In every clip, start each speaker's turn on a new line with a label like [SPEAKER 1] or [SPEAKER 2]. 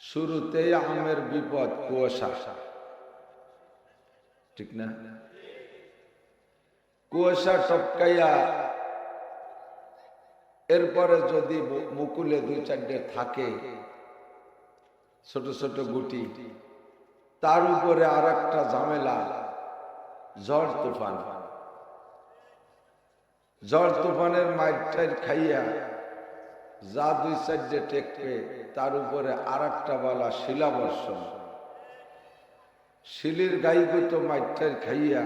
[SPEAKER 1] শুরুতেই আমের বিপদ, কুয়াশা। ঠিক না? কুয়াশা টপকাইয়া এরপরে যদি মুকুলে দুই চারটে থাকে, ছোট ছোট গুটি, তার উপরে আর একটা ঝামেলা, ঝড় তুফান। ঝড় তুফানের মাইটাই খাইয়া যা দুই চারটে টেকবে, তার উপরে আর একটা বালা শিলাবর্ষণ শিলির গাইগুতো মাইটাই খাইয়া,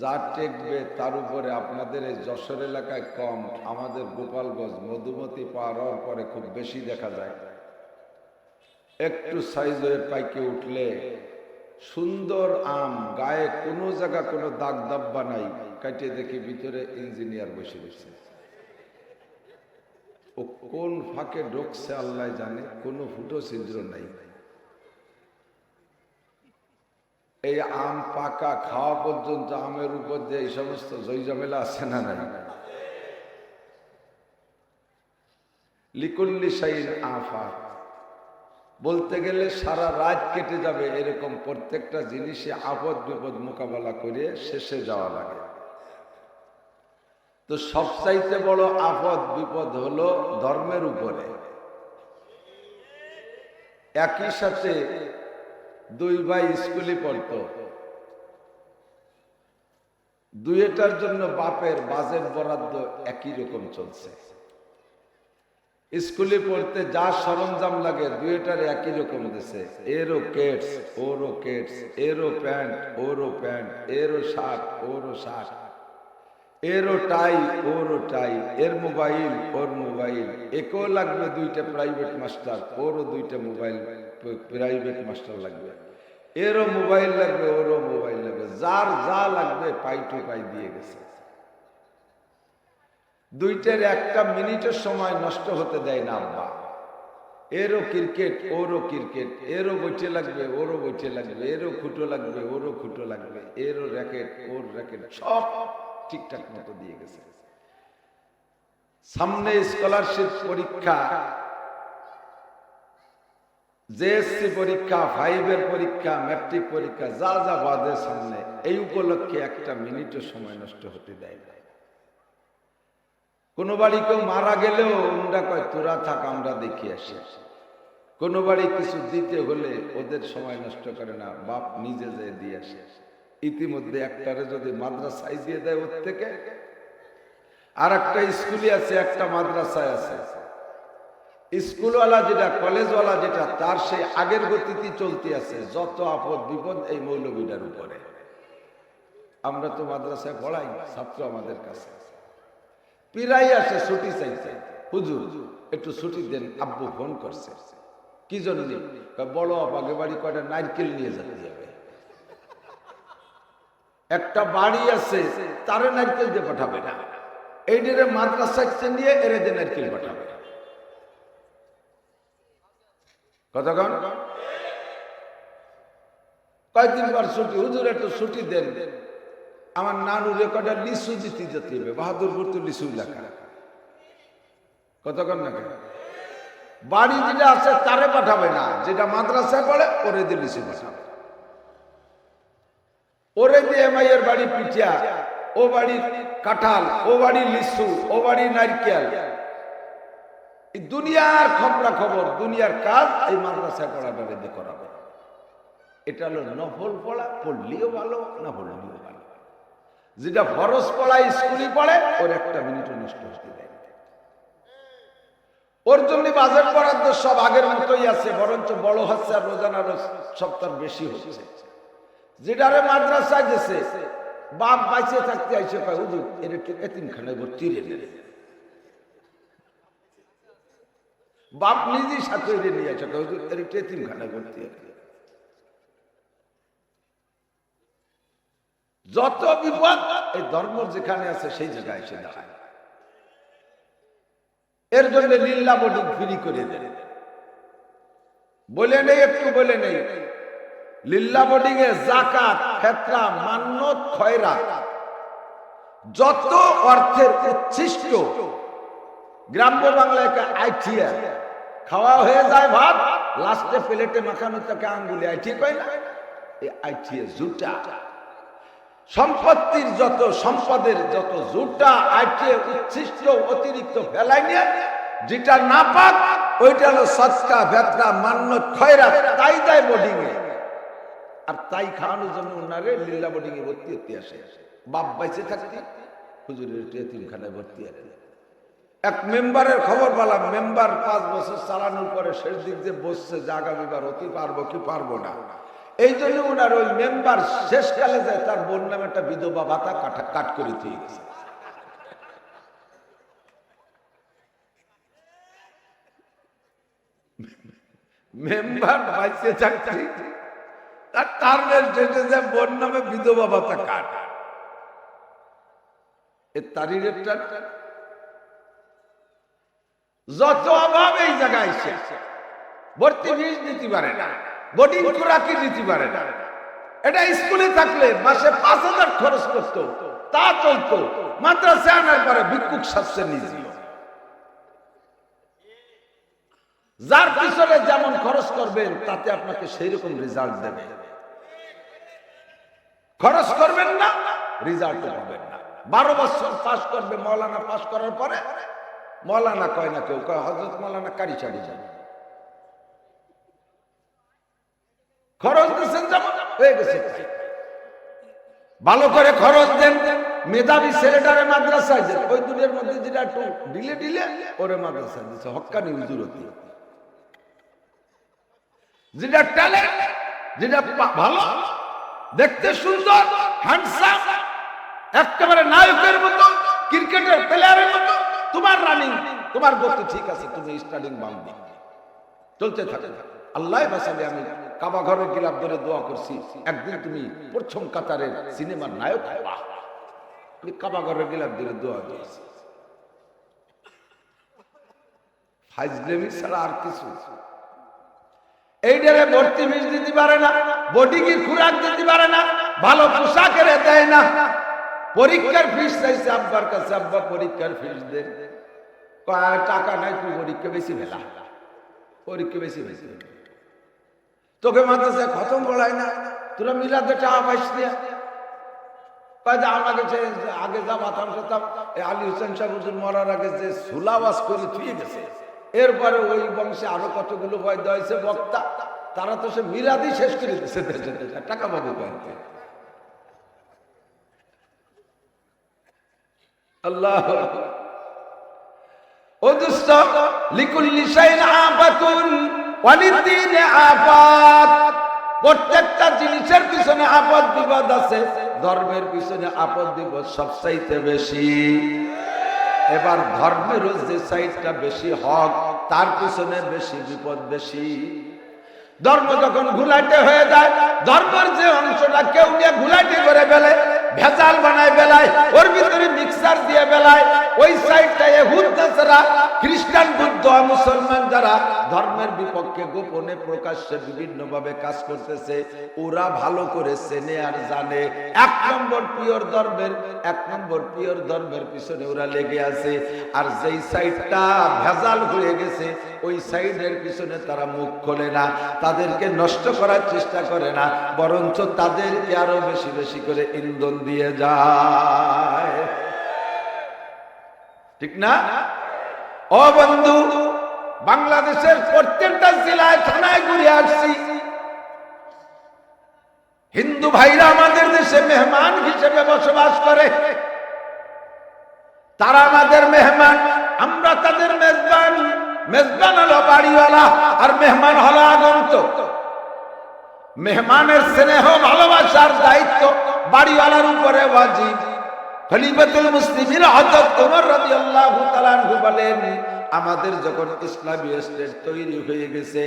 [SPEAKER 1] যা টেকবে, তার উপরে আপনাদের এই যশোর এলাকায় কম, আমাদের গোপালগঞ্জ, মধুমতি পার হওয়ার পরে খুব বেশি দেখা যায়। একটু সাইজ হয়ে পাইকে উঠলে সুন্দর আম, গায়ে কোনো জায়গা কোনো দাগ দাব্বা নাই কাটিয়ে দেখি ভিতরে ইঞ্জিনিয়ার বসে রয়েছে। ও কোন ফাঁকে ঢুকছে আল্লাহ জানে, কোনো ফুটো ছিদ্র নাই। এই আম পাকা খাওয়া পর্যন্ত আমের উপর যে এই সমস্ত জয়জমেলা আছে না নাই? লিকুল্লি সাইন আফাত। বলতে গেলে সারা রাত কেটে যাবে এরকম প্রত্যেকটা জিনিসে আপদ বিপদ মোকাবেলা করে শেষে যাওয়া লাগে। তো সবচাইতে বড় আপদ বিপদ হলো ধর্মের উপরে। একই সাথে দুই ভাই স্কুলে পড়তো। দুইটার জন্য বাপের বাজেট বরাদ্দ একই রকম চলছে। স্কুলে পড়তে যা সরঞ্জাম লাগে দুইটার একই রকম দিছে। এরও কেটস, ওরও কেটস, এরও প্যান্ট, ওরও প্যান্ট, এরও শার্ট, ওরও শার্ট। এরও টাই, ওরও টাই, এর মোবাইল, ওর মোবাইল। একেও লাগবে দুইটা প্রাইভেট মাস্টার ওরও দুইটা মোবাইল প্রাইভেট মাস্টার লাগবে। এরও মোবাইল লাগবে, ওরও মোবাইল লাগবে। যার যা লাগবে পাই টু পাই দিয়ে গেছে। দুইটার একটা মিনিটের সময় নষ্ট হতে দেয় না আব্বা। এরও ক্রিকেট ওরও ক্রিকেট এরও বইটে লাগবে, ওরও বইটে লাগবে। এরও খুঁটো লাগবে, ওরও খুঁটো লাগবে। এরও র্যাকেট ওর র্যাকেট সব ঠিকঠাক মতো দিয়ে গেছে। সামনে স্কলারশিপ পরীক্ষা। জেএসসি পরীক্ষা ফাইভের পরীক্ষা ম্যাট্রিক পরীক্ষা, যা যা বাদে সামনে, এই উপলক্ষে একটা মিনিটও সময় নষ্ট হতে দেয় না। কোনো বাড়ি কেউ মারা গেলেও আমরা কয়, তোরা থাক, আমরা দেখি আসি। কোনো বাড়ি কিছু দিতে হলে ওদের সময় নষ্ট করে না, বাপ নিজে যেয়ে দিয়ে আসে। ইতিমধ্যে একটারে যদি মাদ্রাসায় দিয়ে দেয় ওর থেকে আর একটা স্কুলে আছে, একটা মাদ্রাসায় আছে। স্কুলওয়ালা যেটা, কলেজওয়ালা যেটা, তার সেই আগের গতিতে চলতে আছে, যত আপদ বিপদ এই মৌলবীটার উপরে। আমরা তো মাদ্রাসায় পড়াই, ছাত্র আমাদের কাছে। পিরাই আসে ছুটি চাইছে হুজুর, একটু ছুটি দেন, আব্বু ফোন করছে। কি জন্য? বড় আগে বাড়ি কয়টা নারকেল নিয়ে যাবে। একটা বাড়ি আছে, তারে নারকেল দিয়ে পাঠাবে না। এই ডেরে মাদ্রাসা নিয়ে এরে দিয়ে নারকেল পাঠাবে। কতক্ষণ কয়েকদিন পর ছুটি, হুজুর একটু ছুটি দেন। আমার নানু রেকর্ডে লিচু দিতে যেতে হবে বাহাদুরপুর তো লিচু এলাকা কতক্ষণ না বাড়ি যেটা আছে, তারে পাঠাবে না। যেটা মাদ্রাসায় পড়ে, ওরে দিয়ে লিচু পাঠাবে। ওরে দিয়ে এমাইয়ের বাড়ি পিঠিয়া ও বাড়ি কাঁঠাল, ও বাড়ি লিচু, ও বাড়ি নারকেল। দুনিয়ার খবরা খবর দুনিয়ার কাজ এই মাদ্রাসায় পড়াটা রেদে করাবে। এটা হলো নফল পড়া, পড়লেও ভালো, না পড়লেও ভালো। যেটা ফরজ পড়া, স্কুলে পড়ে, ওর একটা মিনিটও নষ্ট হতে দেয় ওর জন্য বাজেট বরাদ্দ সব আগের মতোই আছে, বরঞ্চ বড় হচ্ছে আর রোজানারও সপ্তাহ বেশি হচ্ছে। যেটারে মাদ্রাসায় গেছে বাপ বাইচে থাকতে আইসে কয়, হুজুর, এর এতিমখানায় ভর্তি রে বাপ নিজেই সাথে নিয়ে আসে হুজুর, এর একটু এতিমখানায় ভর্তি যত বিপদ, এই ধর্ম যেখানে আছে, সেই জায়গায় এসে দাঁড়ায়। এর জন্য লীলা বোর্ডিং ফ্রি করে দেন। বলে নেই, একটু বলে নেই। লিল্লা বোর্ডিং যত অর্থের উচ্ছিষ্ট, গ্রাম্য খাওয়া হয়ে যায় লাস্টে সম্পত্তির যত সম্পদের যত জুটা, আইটিয়ে উচ্ছিষ্ট, অতিরিক্ত ফেলাই যেটা না পাক ওইটা হলো সৎকা মান্য খয়রা, তাই দেয় এ আর তাই খাওয়ানোর জন্য ওনারে লীলা বোর্ডিং এ ভর্তি হতে আসে। বাপ বাইসে থাকতে, হুজুরের তিনখানায় ভর্তি আছে এক মেম্বারের খবর পেলাম, মেম্বার পাঁচ বছর চালানোর পরে শেষ দিক যে বসছে যে আগামীবার অতি পারব কি পারব না। এই জন্য ওনার ওই মেম্বার শেষকালে যায় তার বোন নামে একটা বিধবা ভাতা কাটা করে দিয়ে গেছে। মেম্বার বাইসে থাকছি তার বোন নামে বিধবা ভাতা এ যত অভাব এই জায়গায় ভর্তি ফিস দিতে পারে না বোর্ডিং খোরাকি দিতে পারে না। এটা স্কুলে থাকলে মাসে পাঁচ হাজার খরচ করতো, তা চলতো। মাদ্রাসা আনার পরে ভিক্ষুক শাস্ত্রে নিজে যার পিছনে যেমন খরচ করবেন, তাতে আপনাকে সেই রকম রেজাল্ট দেবে। খরচ করবেন না রেজাল্ট পাবেন না। বারো বছর পাস করবে, মৌলানা পাস করার পরে মৌলানা কয় না কেউ, কয় হজরত মৌলানা কারি চাড়ি যাবে খরচ দিচ্ছেন যেমন, হয়ে গেছে। ভালো করে খরচ দেন, মেধাবী ছেলেটারে মাদ্রাসায় দেন। ওই দুটোর মধ্যে যেটা একটু ডিলে ডিলে ওরে মাদ্রাসায় দিচ্ছে হক্কানি হুজুরতি। যেটা ট্যালেন্ট যেটা ভালো দেখতে সুন্দর হ্যান্ডসাম একেবারে নায়কের মতো, ক্রিকেটের প্লেয়ারের মতো। তোমার রানিং তোমার গতি ঠিক আছে, তুমি স্টার্টিং বামবি চলতে থাকে। আল্লাহ বাসাবে আমি কাবা ঘরের গিলাপ ধরে দোয়া করছি, একদিন তুমি প্রথম কাতারের সিনেমার নায়ক হবা। আমি কাবা ঘরের গিলাপ ধরে দোয়া দিয়েছি ফাইজলেমি ছাড়া আর কিছু এইটারে ভর্তি ফিস দিতে পারে না, বডি কি খুরাক দিতে পারে না, ভালো পোশাকের দেয় না। পরীক্ষার ফিস চাইছে আব্বার কাছে, আব্বা পরীক্ষার ফিস দে টাকা নাই তুই পরীক্ষা বেশি ভেলা পরীক্ষা বেশি বেশি তোকে মাদ্রাসায় খতম পড়ায় না, তোরা মিলাতে টাকা পাইস দিয়া আমাকে আগে যা মাথাম সাতাম আলী হোসেন সাহেব মরার আগে যে সুলাবাস করে থুয়ে গেছে। এরপরে ওই বংশে আরও কতগুলো পয়দা হয়েছে বক্তা? তারা তো সে মিলাদি শেষ করে দিচ্ছে টাকা পাবে আল্লাহ। প্রত্যেকটা জিনিসের আপদ ধর্মের পিছনে আপদ বিপদ সবচাইতে বেশি। এবার ধর্মের যে সাইজটা বেশি হক, তার পিছনে বেশি বিপদ বেশি। ধর্ম যখন ঘুলাটে হয়ে যায়, ধর্মের যে অংশটা কেউ নিয়ে ঘুলাটে করে ফেলে ভেজাল বানায় বেলায়, ওর ভিতরে মিক্সার দিয়ে বেলায়, ওই সাইডটা এহুদ নাসারা খ্রিস্টান বুদ্ধ মুসলমান যারা ধর্মের বিপক্ষে গোপনে প্রকাশ্যে বিভিন্ন ভাবে কাজ করতেছে, ওরা ভালো করে চেনে আর জানে। এক নম্বর পিওর ধর্মের, এক নম্বর পিওর ধর্মের পিছনে ওরা লেগে আছে। আর যেই সাইডটা ভেজাল হয়ে গেছে ওই সাইডের পিছনে তারা মুখ খোলে না, তাদেরকে নষ্ট করার চেষ্টা করে না, বরঞ্চ তাদেরকে আরও বেশি বেশি করে ইন্ধন দিয়ে যায়। ঠিক না? ও বন্ধু, বাংলাদেশের প্রত্যেকটা জেলায়, থানায় ঘুরে আসছি। হিন্দু ভাইরা আমাদের দেশে মেহমান হিসেবে বসবাস করে। তারা আমাদের মেহমান, আমরা তাদের মেজবান। মেজবান হলো বাড়িওয়ালা আর মেহমান হলো আগন্ত মেহমানের স্নেহ, ভালোবাসার দায়িত্ব বাড়িওয়ালার উপরে ওয়াজিব। খলিফাতুল মুসলিমিন হযরত ওমর রাদিয়াল্লাহু তাআলা বলেন আমাদের যখন ইসলামী স্টেট তৈরি হয়ে গেছে,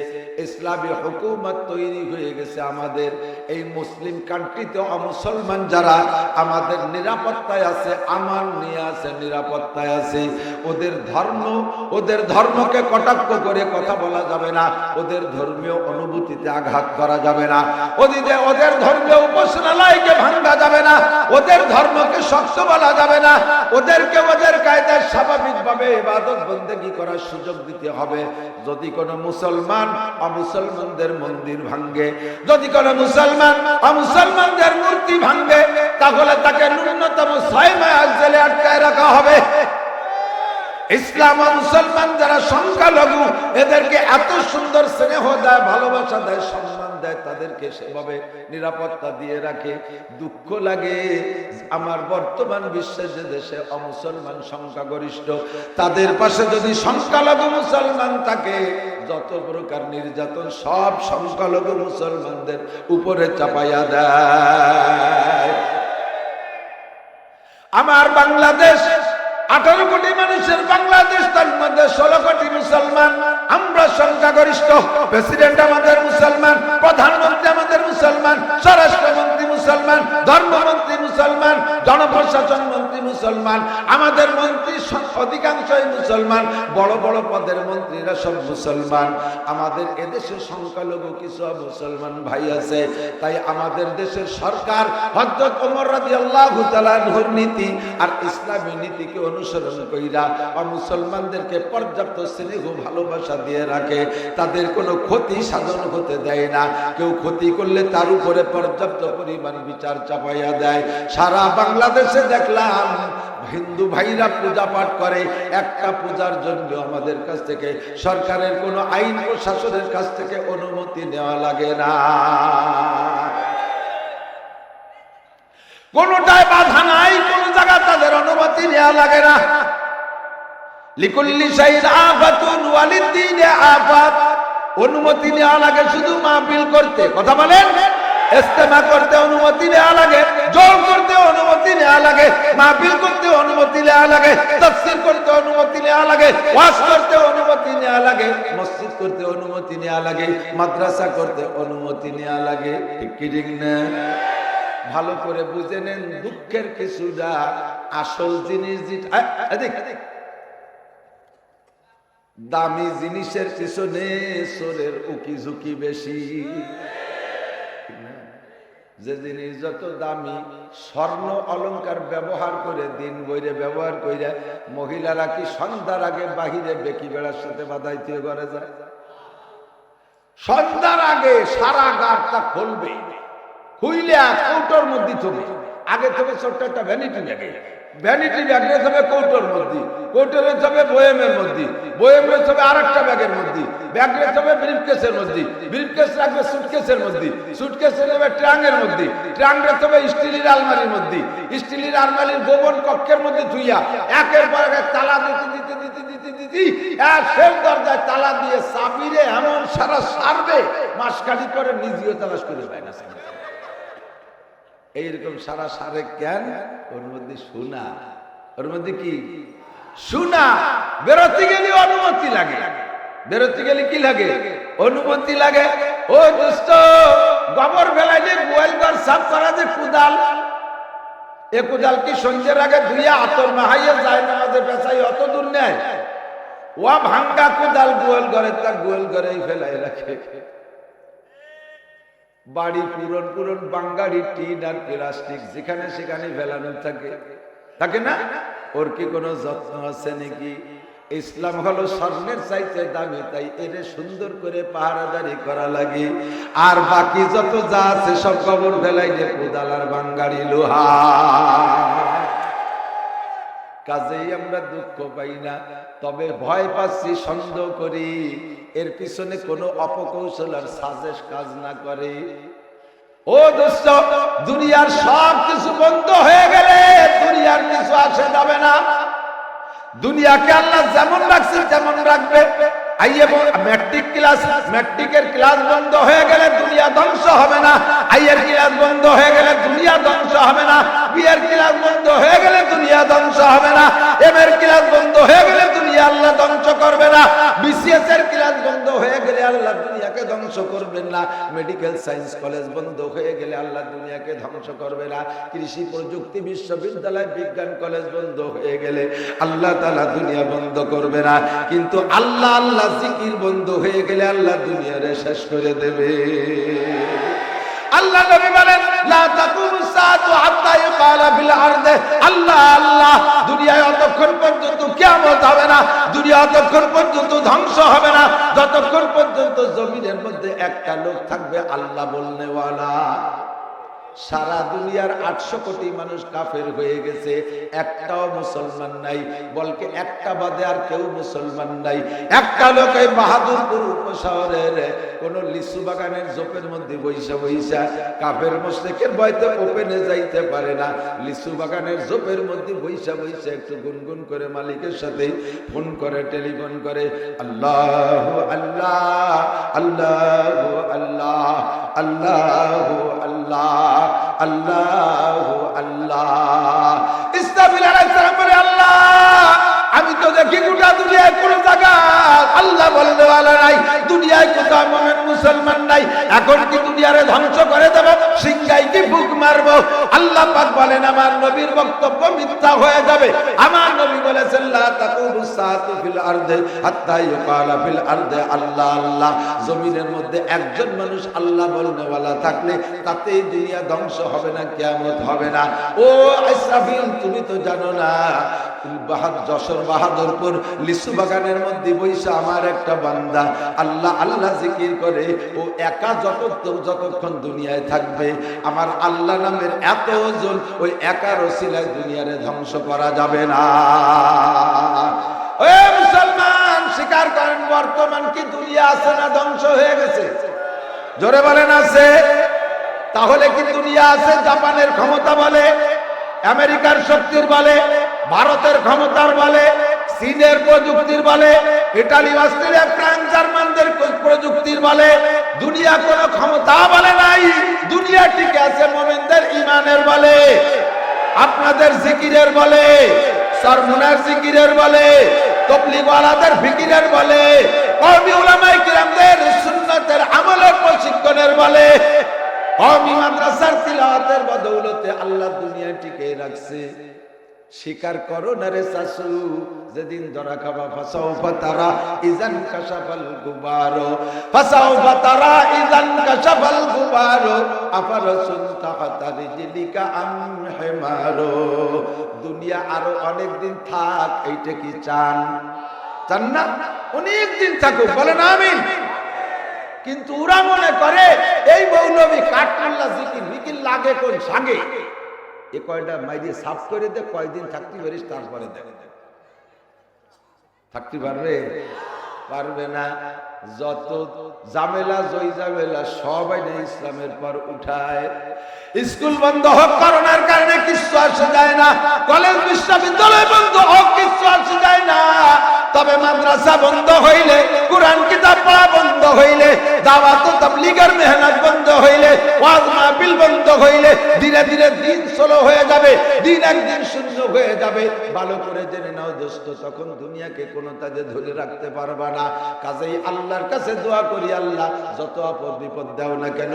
[SPEAKER 1] ইসলামী হুকুমত তৈরি হয়ে গেছে আমাদের, এই মুসলিম কান্ট্রিতে মুসলমান যারা আমাদের নিরাপত্তায় আছে আমার নিয়ে আছে, নিরাপত্তায় আছে, ওদের ধর্ম, ওদের ধর্মকে কটাক্ষ করে কথা বলা যাবে না, ওদের ধর্মীয় অনুভূতিতে আঘাত করা যাবে না, ওদিকে ওদের ধর্মীয় উপাসনালয়কে ভাঙ্গা যাবে না, ওদের ধর্মকে শক্ত বলা যাবে না, ওদেরকে ওদের কায়দায় স্বাভাবিকভাবে ইবাদত বন্দেগি করার সুযোগ দিতে হবে। যদি কোনো মুসলমান অমুসলমানদের মন্দির ভাঙ্গে যদি কোনো মুসলমান অমুসলমানদের মূর্তি ভাঙ্গে তাহলে তাকে ন্যূনতম ছয় মাস জেলে আটকায় রাখা হবে। ইসলাম মুসলমান যারা সংখ্যালঘু, এদেরকে এত সুন্দর স্নেহ দেয়, ভালোবাসা দেয়, সম্মান দেয়, তাদেরকে সেভাবে নিরাপত্তা দিয়ে রাখে। দুঃখ লাগে। আমার বর্তমান বিশ্বে যে দেশে অমুসলমান সংখ্যাগরিষ্ঠ, তাদের পাশে যদি সংখ্যালঘু মুসলমান থাকে, যত প্রকার নির্যাতন সব সংখ্যালঘু মুসলমানদের উপরে চাপাইয়া দেয়। আমার বাংলাদেশ আঠারো কোটি মানুষের বাংলাদেশ, তার মধ্যে ষোলো কোটি মুসলমান। আমরা সংখ্যাগরিষ্ঠ। প্রেসিডেন্ট আমাদের মুসলমান, প্রধানমন্ত্রী আমাদের মুসলমান, স্বরাষ্ট্রমন্ত্রী মুসলমান, ধর্মমন্ত্রী মুসলমান, জনপ্রশাসন মন্ত্রী মুসলমান, আমাদের মন্ত্রী অধিকাংশই মুসলমান, বড় বড় পদের মন্ত্রীরা সব মুসলমান। আমাদের এদেশে সংখ্যালঘু কিছু মুসলমান ভাই আছে, তাই আমাদের দেশের সরকার হজরত ওমর রাদিয়াল্লাহু তাআলার নীতি আর ইসলামী নীতিকে অনুসরণ কইরা বা মুসলমানদেরকে পর্যাপ্ত স্নেহ, ভালোবাসা দিয়ে রাখে। তাদের কোনো ক্ষতি সাধন হতে দেয় না। কেউ ক্ষতি করলে তার উপরে পর্যাপ্ত পরিমাণ বিচার চাপাইয়া দেয়। সারা বাংলাদেশে দেখলাম হিন্দু ভাইরা পূজা পাঠ করে, একটা পূজার জন্য আমাদের কাছ থেকে, সরকারের কোনো আইন প্রশাসনের কাছ থেকে অনুমতি নেওয়া লাগে না। কোনটায় বাধা নাই, কোন জায়গা তাদের অনুমতি নেওয়া লাগে না। অনুমতি নেওয়া লাগে শুধু মাহফিল করতে। কথা বলেন? ইস্তেমা করতে অনুমতি নেওয়া লাগে, জোর করতে অনুমতি নেওয়া লাগে, মাহফিল করতে অনুমতি নেওয়া লাগে, তাফসীর করতে অনুমতি নেওয়া লাগে, ওয়াজ করতে অনুমতি নেওয়া লাগে, মসজিদ করতে অনুমতি নেওয়া লাগে, মাদ্রাসা করতে অনুমতি নেওয়া লাগে, ঠিক কি ঠিক না ভালো করে বুঝে নেন, দুঃখের কিছুটা আসল জিনিস। দামি জিনিসের পিছনে সোরের উকি ঝুঁকি বেশি যে জিনিস যত দামি স্বর্ণ অলঙ্কার ব্যবহার করে, দিন বইরে ব্যবহার করে মহিলারা কি সন্ধ্যার আগে বাহিরে বেকি বেড়ার সাথে বাধাইতে করে যায় সন্ধ্যার আগে সারা গাড়টা খুলবে, খুইলে মধ্যে আগে থেকে ছোট্ট একটা ভ্যানিটি ব্যাগে ভ্যানিটি ব্যাগ রেখে হবে কৌটোর মধ্যে। কৌটোর রেখে হবে বয়েমের মধ্যে। বয়েম রেখে হবে আর একটা ব্যাগের মধ্যে। ব্যাগ রেখে হবে ব্রিফকেসের মধ্যে। ব্রিফকেস রাখবে সুটকেসের মধ্যে। সুটকেস রাখবে ট্রাঙ্গের মধ্যে। ট্রাঙ্গ রেখে হবে স্টিলের আলমারির মধ্যে। স্টিলের আলমারির গোবন কক্ষের মধ্যে ধুইয়া একের পর এক তালা দিতে দিতে দিতে দিতে দিতে এক শেষ দরজায় তালা দিয়ে চাবিরে এমন সারা সারবে মাস মাসকালি করে নিজেও তালাশ করে পায় না এইরকম সারা সারে কেন ওর মধ্যে শোনা। ওর মধ্যে কি? শোনা। বেরোতে গেলে অনুমতি লাগে। বেরোতে গেলে কি লাগে? অনুমতি লাগে। ও দোস্ত গোবর বেলায় যে গোয়াল ঘর সাফ করা যে কুদাল। এ কুদাল কি সন্ধ্যের আগে ধুইয়া আতর নাহাইয়ে যায় না আমাদের পেশাই অত দূর নেয় ও ভাঙ্গা কুদাল গোয়াল ঘরে, তার গোয়াল ঘরেই ফেলাই রাখে। বাড়ি পুরন পুরন বাঙ্গাড়ি টিন আর প্লাস্টিক যেখানে সেখানে ফেলানো থাকে। থাকে না? ওর কি কোনো যত্ন আছে নাকি? ইসলাম হলো স্বর্ণের চাইতে দামি, তাই এর সুন্দর করে পাহারাদারি করা লাগে। আর বাকি যত যা আছে সব কবর ফেলাই যে কোদাল আর বাঙ্গাড়ি লোহা। কাজেই আমরা দুঃখ পাই না, তবে ভয় পাচ্ছি, সন্দেহ করি। এর পিছনে কোনো অপকৌশল আর সাজেশ কাজ না করে। ও দোস্ত দুনিয়ার সব কিছু বন্ধ হয়ে গেলে দুনিয়ার কিছু আসে যাবে না। দুনিয়াকে আল্লাহ যেমন রাখছে, তেমন রাখবে। ম্যাট্রিক ক্লাস, ম্যাট্রিকের ক্লাস বন্ধ হয়ে গেলে দুনিয়া ধ্বংস হবে না। আইয়ের ক্লাস বন্ধ হয়ে গেলে দুনিয়া ধ্বংস হবে না। বিয়ের ক্লাস বন্ধ হয়ে গেলে দুনিয়া ধ্বংস হবে না। এম এর ক্লাস বন্ধ হয়ে গেলে আল্লাহ ধ্বংস করবে না। বিসিএস এর ক্লাস বন্ধ হয়ে গেলে আল্লাহ দুনিয়াকে ধ্বংস করবেন না। মেডিকেল সায়েন্স কলেজ বন্ধ হয়ে গেলে আল্লাহ দুনিয়াকে ধ্বংস করবে না। কৃষি প্রযুক্তি বিশ্ববিদ্যালয় বিজ্ঞান কলেজ বন্ধ হয়ে গেলে আল্লাহ তালা দুনিয়া বন্ধ করবে না। কিন্তু আল্লাহ আল্লাহ জিকির বন্ধ হয়ে গেলে আল্লাহ দুনিয়ারে শেষ করে দেবে। আল্লাহ নবী বলেন, লা তাকুমুস আল্লাহ আল্লাহ দুনিয়ায় অতক্ষণ পর্যন্ত কিয়ামত হবে না দুনিয়া অতক্ষণ পর্যন্ত ধ্বংস হবে না, যতক্ষণ পর্যন্ত জমিনের মধ্যে একটা লোক থাকবে, আল্লাহ বলনেওয়ালা। সারা দুনিয়ার আটশো কোটি মানুষ কাফের হয়ে গেছে। একটাও মুসলমান নাই, বলকে একটা বাদে আর কেউ মুসলমান নাই। একটা লোক এই বাহাদুরপুর উপশহরের কোন লিচু বাগানের জোপের মধ্যে বৈশা বৈশা কাফের মোশেকের বয়তে ওপেনে যাইতে পারে না। লিচু বাগানের জোপের মধ্যে বৈশা বৈশা একটু গুনগুন করে মালিকের সাথে ফোন করে, টেলিফোন করে, আল্লাহ আল্লাহ আল্লাহ আল্লাহ আল্লাহ আল্লাহ আল্লাহ আল্লাহ আল্লাহ। ইসলাম তো দেখি গোটা দুনিয়ায় জায়গা আল্লাহ বলতে বলা নাই, দুনিয়ায় কোথাও মোমেন মুসলমান নাই। এখন কি দুনিয়ারে ধ্বংস করে দেব কি ফুক মারব? আল্লাহ পাক বলেন, আমার নবীর বক্তব্য মিথ্যা হয়ে যাবে। আমার নবী বলেছেন, লা ফিল আরদে, হাত্তা ফিল আরদে, আল্লাহ আল্লাহ। জমিনের মধ্যে একজন মানুষ আল্লাহ বলনেওয়ালা থাকলে তাতেই দুনিয়া ধ্বংস হবে না, কিয়ামত হবে না। ও ইসরাফিল তুমি তো জানো না যশোর বাগানের মধ্যে বৈশা আমার একটা বান্দা। আল্লাহ জিকির করে, ও একা যত যতক্ষণ দুনিয়ায় থাকবে, আমার আল্লাহ নামের ওই একা দুনিয়ারে ধ্বংস করা যাবে না। ওই মুসলমান, স্বীকার করেন, বর্তমান কি দুনিয়া আছে না ধ্বংস হয়ে গেছে? জোরে বলেন আছে? তাহলে কি দুনিয়া আছে? জাপানের ক্ষমতা বলে? আমেরিকার শক্তির বলে? ভারতের ক্ষমতার বলে, চীনের প্রযুক্তির বলে, ইটালি, অস্ট্রেলিয়া, ফ্রান্স, জার্মানদের প্রযুক্তির বলে, দুনিয়া কোনো ক্ষমতা বলে নাই, দুনিয়া ঠিক আছে মোমেনদের ইমানের বলে, আপনাদের জিকিরের বলে, সরমুনার জিকিরের বলে, তবলিগওয়ালাদের ফিকিরের বলে উলামায়ে কিরামদের সুন্নাতের আমলের প্রশিক্ষণের বলে কওমি মাদ্রাসার তিলাওয়াতের বদৌলতে আল্লাহ দুনিয়া টিকে রাখছে স্বীকার করো না রে শাশু, যেদিন ধরা খাবা ফাসাও ফাতারা, ইজান কাশাফাল গুবারো। ফাসাও ফাতারা, ইজান কাশাফাল গুবারো। আফার সুনতা হাতারি জিলিকা আম হেমারো দুনিয়া আরও অনেক দিন থাক, এইটা কি চান? চান না? অনেক দিন থাকুক, বলেন আমিন। কিন্তু ওরা মনে করে, এই মৌলবী কাঠমাল্লা জিকির মিকির লাগে কোন সাগে এ কয়টা মাইরে সাফ করে দে, কয়দিন থাকতে পারিস, তারপরে দেখ থাকতে পারবে? পারবে না। যত জামেলা জয় জামেলা সবাই ইসলামের পর উঠায়। স্কুল বন্ধ হোক, করোনার কারণে কিছু আসে যায় না। কলেজ, বিশ্ববিদ্যালয় বন্ধ হোক কিছু আসে যায় না। তবে মাদ্রাসা বন্ধ হইলে, কোরআন কিতাব পড়া বন্ধ হইলে, দাওয়াত তাবলীগের মেহনত বন্ধ হইলে, ওয়াজ মাহফিল বন্ধ হইলে, ধীরে ধীরে দিন স্লো হয়ে যাবে, দিন একদিন শূন্য হয়ে যাবে। ভালো করে জেনে নাও দোস্ত, তখন দুনিয়াকে কোনো তাদের ধরে রাখতে পারবা না। কাজেই আল্লাহর কাছে দোয়া করি আল্লাহ, যত আপদ বিপদ দাও না কেন,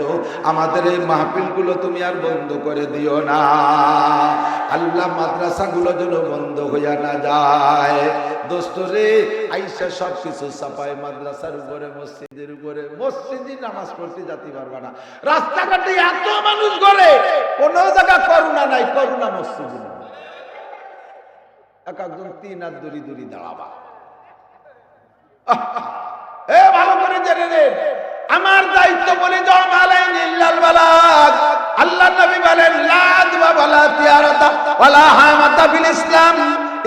[SPEAKER 1] আমাদের এই মাহফিলগুলো তুমি আর বন্ধ করে দিও না। আল্লাহ মাদ্রাসাগুলো যেন বন্ধ হইয়া না যায়। দোস্ত রে আইসা সব কিছু মাদ্রাসার উপরে, মসজিদের উপরে। মসজিদে নামাজ পড়তে যেতে পারবা না। রাস্তাঘাটে এত মানুষ করে কোন জায়গা করুণা নাই, করুণা মসজিদ এক একজন তিন আর দাঁড়াবা। এ ভালো করে জেনে আমার দায়িত্ব বলে দাও মালাইন ইল্লাল আল্লাহ নবী বলেন, লা দুয়া ওয়ালা তিয়ারাতা ওয়ালা হামাতা ফিল ইসলাম।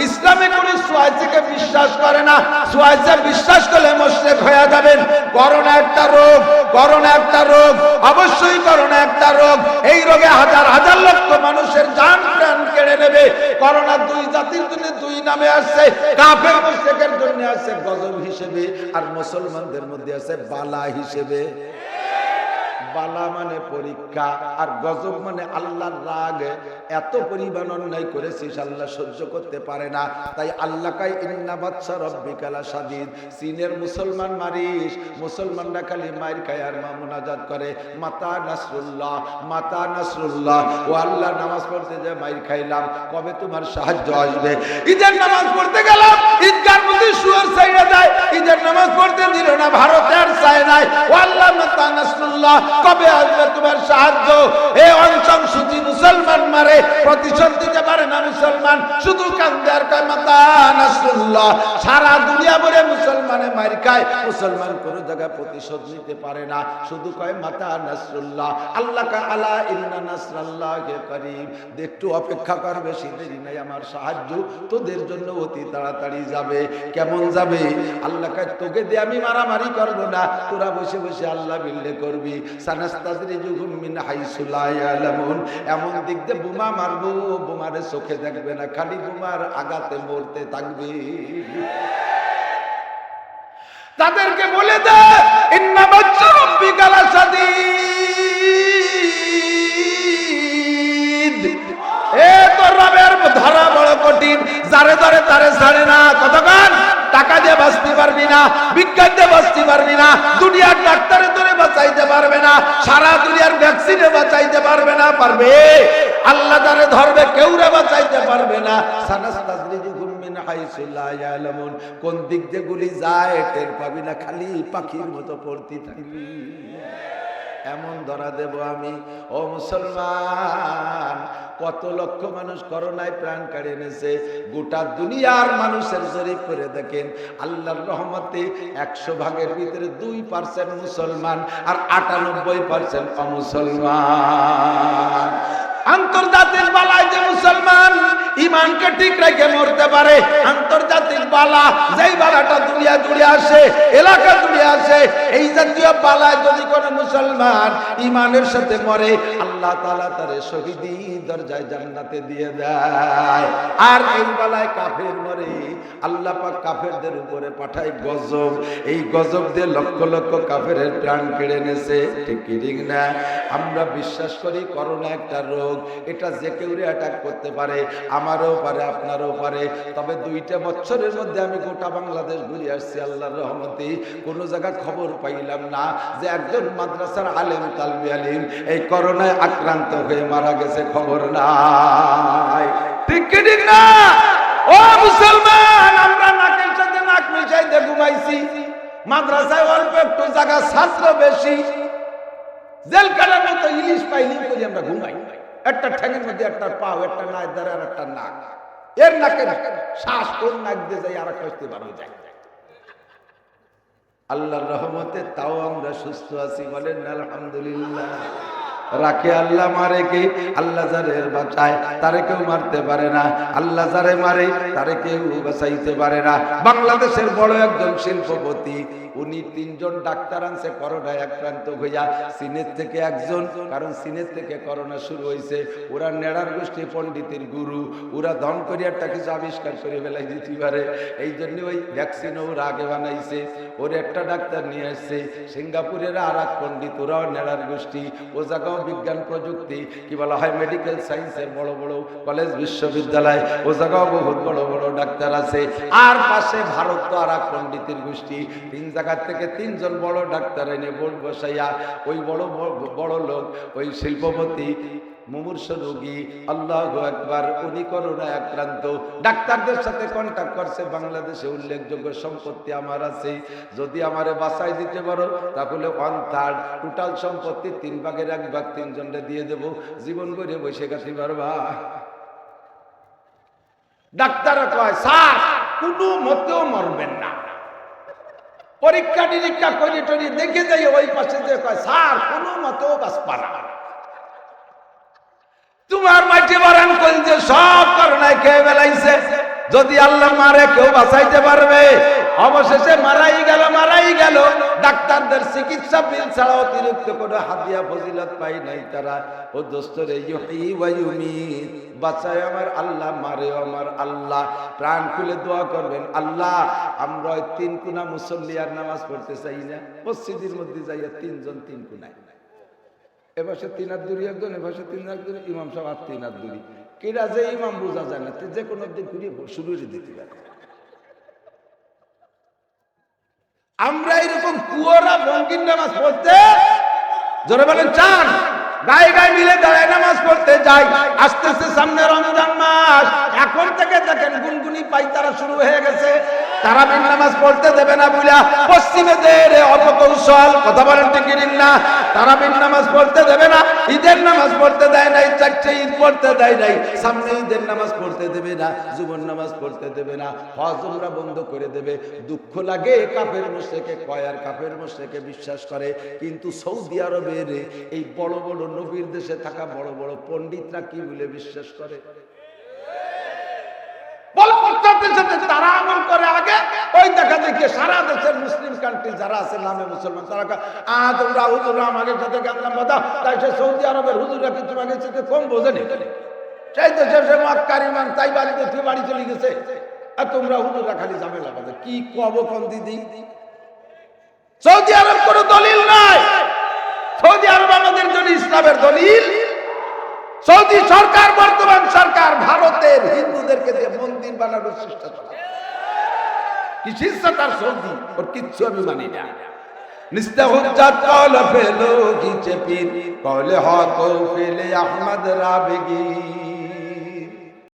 [SPEAKER 1] ইসলামে কোন সুয়াইজকে বিশ্বাস করে না। সুয়াইজে বিশ্বাস করলে মুশরিক হয়ে যাবেন। করোনা একটা রোগ, করোনা একটা রোগ, অবশ্যই করোনা একটা রোগ। এই রোগে হাজার হাজার লক্ষ মানুষের জান প্রাণ কেড়ে নেবে। করোনা দুই জাতির জন্য দুই নামে আসছে। কাফের মুশরিকের জন্য আছে গজব হিসেবে, আর মুসলমানদের মধ্যে আছে বালা হিসেবে। বালা মানে পরীক্ষা, আর গজব মানে আল্লাহর রাগ। এত পরিমাণ অন্যায় করেছিস, আল্লাহ সহ্য করতে পারে না। তাই আল্লাহ কাই ইন্না বাচ্চা রব্বিকালা সাদিদ চীনের মুসলমান মারিস, মুসলমানরা খালি মায়ের খায় আর মা করে। মাতা নাসরুল্লাহ মাতা নাসরুল্লাহ, ও আল্লাহ নামাজ পড়তে যে মায়ের খাইলাম, কবে তোমার সাহায্য আসবে? ঈদের নামাজ পড়তে গেলাম সারা দুনিয়া মুসলমানে খায়, মুসলমান জায়গায় প্রতিশোধ নিতে পারে না। শুধু কয় মাতা নাসরুল্লাহ আল্লাহ একটু অপেক্ষা কর, বেশি আমার সাহায্য তোদের জন্য অতি তাড়াতাড়ি যাবে। কেমন যাবে? আল্লাহ কাজ তোকে দিয়ে আমি মারামারি করব না। তোরা বসে বসে আল্লাহ বিল্লে করবি। মিন এমন দিক দিয়ে বোমা মারবো, বোমারে চোখে দেখবে না, খালি বোমার আগাতে মরতে থাকবে। তাদেরকে বলে দে ইন্না বাচ্চা রব্বিকালা সাদীদ কঠিন, যারে ধরে তারে ছাড়ে না, কতক্ষণ টাকা দিয়ে বাঁচতে পারবি না, বিজ্ঞান দিয়ে বাঁচতে পারবি না, দুনিয়ার ডাক্তারে তোরে বাঁচাইতে পারবে না, সারা দুনিয়ার ভ্যাকসিনে বাঁচাইতে পারবে না, পারবে? আল্লাহ তারে ধরবে, কেউ রে বাঁচাইতে পারবে না। সানাস্তাজরিজুহুম মিন হাইসু লা ইয়ালামুন। কোন দিক দিয়ে গুলি যায়, টের পাবি না, খালি পাখির মতো পড়তে থাকবি। এমন ধরা দেব আমি। ও মুসলমান কত লক্ষ মানুষ করোনায় প্রাণ কাড়ে এনেছে। গোটা দুনিয়ার মানুষের জরিপ করে দেখেন, আল্লাহর রহমতে একশো ভাগের ভিতরে দুই পার্সেন্ট মুসলমান আর আটানব্বই পার্সেন্ট অমুসলমান। আন্তর্জাতিক বালায় যে মুসলমান ইমানকে ঠিক রেখে মরতে পারে। আন্তর্জাতিক বালা, যেই বালাটা দুনিয়া জুড়ে আসে, এলাকা জুড়ে আসে, এই জাতীয় বালায় যদি কোনো মুসলমান ইমানের সাথে মরে, আল্লাহ তালা তারে শহীদি দরজায় জান্নাতে দিয়ে দেয়। আর এই বালায় কাফের মরে, আল্লাহ পাক কাফেরদের উপরে পাঠায় গজব। এই গজব দিয়ে লক্ষ লক্ষ কাফের প্রাণ কেড়ে নেছে। ঠিক না? আমরা বিশ্বাস করি করোনা একটা রোগ, এটা যে কেউ অ্যাটাক করতে পারে। আমারও পারে, আপনারও পারে। তবে দুইটা বছরের মধ্যে আমি গোটা বাংলাদেশ ঘুরে আসছি, আল্লাহর রহমতে। কোনো জায়গায় খবর পাইলাম না যে একজন মাদ্রাসার আলেম, তালবি আলিম এই করোনায় আক্রান্ত হয়ে মারা গেছে, খবর নাই। ঠিক ঠিক না? ও মুসলমান, আমরা নাকের সাথে নাক মিশাইতে ঘুমাইছি। মাদ্রাসায় অল্প একটু জায়গা, ছাত্র বেশি। জেলখানার মতো ইলিশ পাইলি করে আমরা ঘুমাই। একটা ঠ্যাঙের মধ্যে একটা পাও, একটা নাক দ্বারা আর একটা নাক। এর নাকে শ্বাস কোন নাক দিয়ে যাই আর একটা হইতে যায় আল্লাহর রহমতে তাও আমরা সুস্থ আছি, বলেন আলহামদুলিল্লাহ। রাখে আল্লাহ মারে কে? আল্লাহ যারে বাঁচায়, তারে কেউ মারতে পারে না। আল্লাহ যারে মারে, তারে কেউ বাঁচাইতে পারে না। বাংলাদেশের বড় একজন শিল্পপতি উনি তিনজন ডাক্তার আনছে, করোনায় আক্রান্ত হইয়া সিনের থেকে একজন, কারণ সিনের থেকে করোনা শুরু হয়েছে ওরা নেড়ার গোষ্ঠী পণ্ডিতের গুরু, ওরা ধন করি একটা কিছু আবিষ্কার করে ফেলাই দিতে পারে। এই জন্য ওই ভ্যাকসিন ওরা আগে বানাইছে। ওর একটা ডাক্তার নিয়ে আসছে, সিঙ্গাপুরের আর এক পণ্ডিত, ওরাও নেড়ার গোষ্ঠী। ও জায়গাও বিজ্ঞান প্রযুক্তি, কি বলা হয় মেডিকেল সায়েন্সের বড় বড় কলেজ বিশ্ববিদ্যালয়। ও জায়গাও বহুত বড় বড় ডাক্তার আছে। আর পাশে ভারত তো আর এক পণ্ডিতের গোষ্ঠী। তিন জায়গার থেকে তিনজন বড় ডাক্তার এনে বসাইয়া, ওই বড় বড়- লোক, ওই শিল্পপতি মুমূর্ষ রোগী, আল্লাহ একবার উনি করোনা আক্রান্ত। ডাক্তারদের সাথে কন্ট্যাক্ট করছে, বাংলাদেশে উল্লেখযোগ্য সম্পত্তি আমার আছে। যদি আমারে বাঁচাই দিতে পারো, তাহলে ওয়ান থার্ড টোটাল সম্পত্তি তিন ভাগের এক ভাগ তিনজনকে দিয়ে দেব। জীবন করে বসে কাটি পারবা ডাক্তার কয়, স্যার, কোনো মতেও মরবেন না। পরীক্ষা নিরীক্ষা করে টরি দেখে যাই, ওই পাশে যে কয়, স্যার, কোনো মতেও বাঁচবা না তোমার মাটি বারান যে সব করোনায় খেয়ে বেলাইছে যদি আল্লাহ মারে, কেউ বাঁচাইতে পারবে। অবশেষে মারাই গেল মারাই গেল। ডাক্তারদের চিকিৎসা বিল ছাড়া অতিরিক্ত কোনো হাতিয়া ফজিলত পাই নাই তারা। ও দোস্তরে বাঁচায় আমার আল্লাহ মারে আমার আল্লাহ। প্রাণ খুলে দোয়া করবেন, আল্লাহ, আমরা ওই তিন কুনা মুসল্লি আর নামাজ পড়তে চাই না। মসজিদের মধ্যে যাইয়া তিনজন তিন কুনায়। এপাশে তিন হাত দূরি, একজন এপাশে তিন হাত দূরি, ইমাম সাহেব আর তিন হাত দূরি। কেরা যে ইমাম বোঝা যায় না যে কোনো দিন ঘুরিয়ে শুরু দিতে পারে। আমরা এরকম কুয়ারা বঙ্গিন নামাজ পড়তে, জোরে বলেন, চান। গায়ে গায়ে মিলে দাঁড়ায় নামাজ পড়তে যাই। আস্তে আস্তে সামনে রমজান মাস। এখন থেকে দেখেন গুনগুনি পাই তারা শুরু হয়ে গেছে। তারা বিন নামাজ পড়তে দেবে না পশ্চিমেদের অপকৌশল, কথা বলেন ঠিক না? তারা বিন নামাজ পড়তে দেবে না। ঈদের নামাজ পড়তে দেয় চারটে ঈদ পড়তে দেয় নাই। সামনে ঈদের নামাজ পড়তে দেবে না জীবন নামাজ পড়তে দেবে না। হজ বন্ধ করে দেবে। দুঃখ লাগে কাফের মুশরিকে কয় আর কাফের মুশরিকে বিশ্বাস করে। কিন্তু সৌদি আরবের এই বড় বড় নবীর দেশে থাকা বড় বড় পণ্ডিতরা কি বলে বিশ্বাস করে? তোমরা হুজুরা সৌদি আরবের ইমান তাই বাড়ি চলে গেছে। তোমরা খালি কি কব কোন দিদি? সৌদি আরব কোনো দলিল নাই। সৌদি আরব আমাদের জন্য ইসলামের দলিল। সৌদি সরকার, বর্তমান সরকার, ভারতের হিন্দুদেরকে দিয়ে মন্দির বানানোর চেষ্টা চলে কি কিচ্ছু আমি মানি না।